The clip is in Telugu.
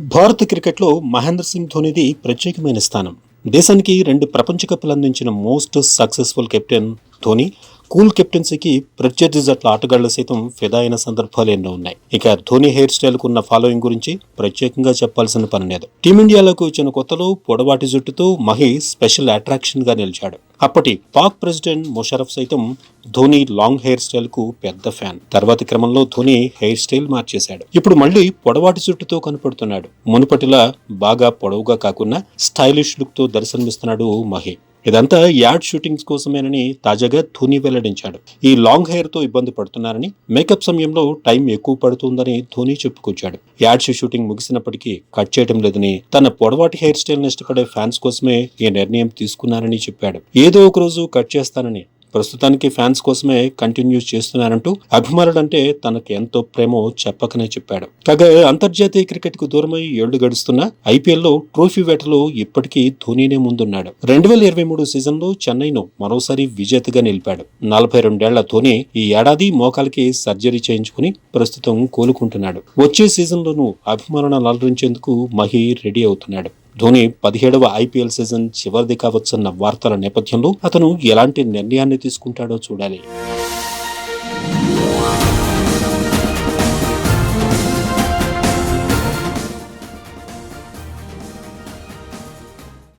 భారత క్రికెట్లో మహేంద్ర సింగ్ ధోనిది ప్రత్యేకమైన స్థానం. దేశానికి రెండు ప్రపంచ కప్పులు అందించిన most successful captain Dhoni cool కెప్టెన్సీకి ప్రత్యర్థి జట్ల ఆటగాళ్ళు సైతం ఫిదా అయిన సందర్భాలు ఎన్నో ఉన్నాయి. ఇక ధోని హెయిర్ స్టైల్కు ఉన్న ఫాలోయింగ్ గురించి ప్రత్యేకంగా చెప్పాల్సిన పని లేదు టీమిండియాలోకి వచ్చిన కొత్తలో పొడవాటి జుట్టుతో మహి స్పెషల్ అట్రాక్షన్గా నిలిచాడు. అప్పటి పాక్ ప్రెసిడెంట్ ముషరఫ్ సైతం ధోని లాంగ్ హెయిర్ స్టైల్కు పెద్ద ఫ్యాన్. తర్వాతి క్రమంలో ధోని హెయిర్ స్టైల్ మార్చేశాడు. ఇప్పుడు మళ్ళీ పొడవాటి జుట్టుతో కనపడుతున్నాడు. మునుపటిలా బాగా పొడవుగా కాకుండా స్టైలిష్ లుక్తో దర్శనమిస్తున్నాడు మహి ఇదంతా యాడ్ షూటింగ్స్ కోసమేనని తాజాగా ధోని వెల్లడించాడు. ఈ లాంగ్ హెయిర్తో ఇబ్బంది పడుతున్నారని మేకప్ సమయంలో టైం ఎక్కువ పడుతుందని ధోని చెప్పుకొచ్చాడు. యాడ్స్ షూటింగ్ ముగిసినప్పటికీ కట్ చేయడం లేదని తన పొడవాటి హెయిర్ స్టైల్ ఇష్టపడే ఫ్యాన్స్ కోసమే ఈ నిర్ణయం తీసుకున్నారని చెప్పాడు. ఏదో ఒక రోజు కట్ చేస్తానని ప్రస్తుతానికి ఫ్యాన్స్ కోసమే కంటిన్యూ చేస్తున్నారంటూ అభిమానులంటే తనకు ఎంతో ప్రేమో చెప్పకనే చెప్పాడు. కాగా అంతర్జాతీయ క్రికెట్కు దూరమై ఏళ్ళు గడుస్తున్న ఐపీఎల్లో ట్రోఫీ వేటలో ఇప్పటికీ ధోనీనే ముందున్నాడు. రెండు వేల ఇరవై మూడు సీజన్లో చెన్నైను మరోసారి విజేతగా నిలిపాడు. నలభై రెండేళ్ళ ధోని ఈ ఏడాది మోకాలకి సర్జరీ చేయించుకుని ప్రస్తుతం కోలుకుంటున్నాడు. వచ్చే సీజన్ లోనూ అభిమానులను అలరించేందుకు మహి రెడీ అవుతున్నాడు. ధోని పదిహేడవ ఐపీఎల్ సీజన్ చివరిది కావచ్చన్న వార్తల నేపథ్యంలో అతను ఎలాంటి నిర్ణయాన్ని తీసుకుంటాడో చూడాలి.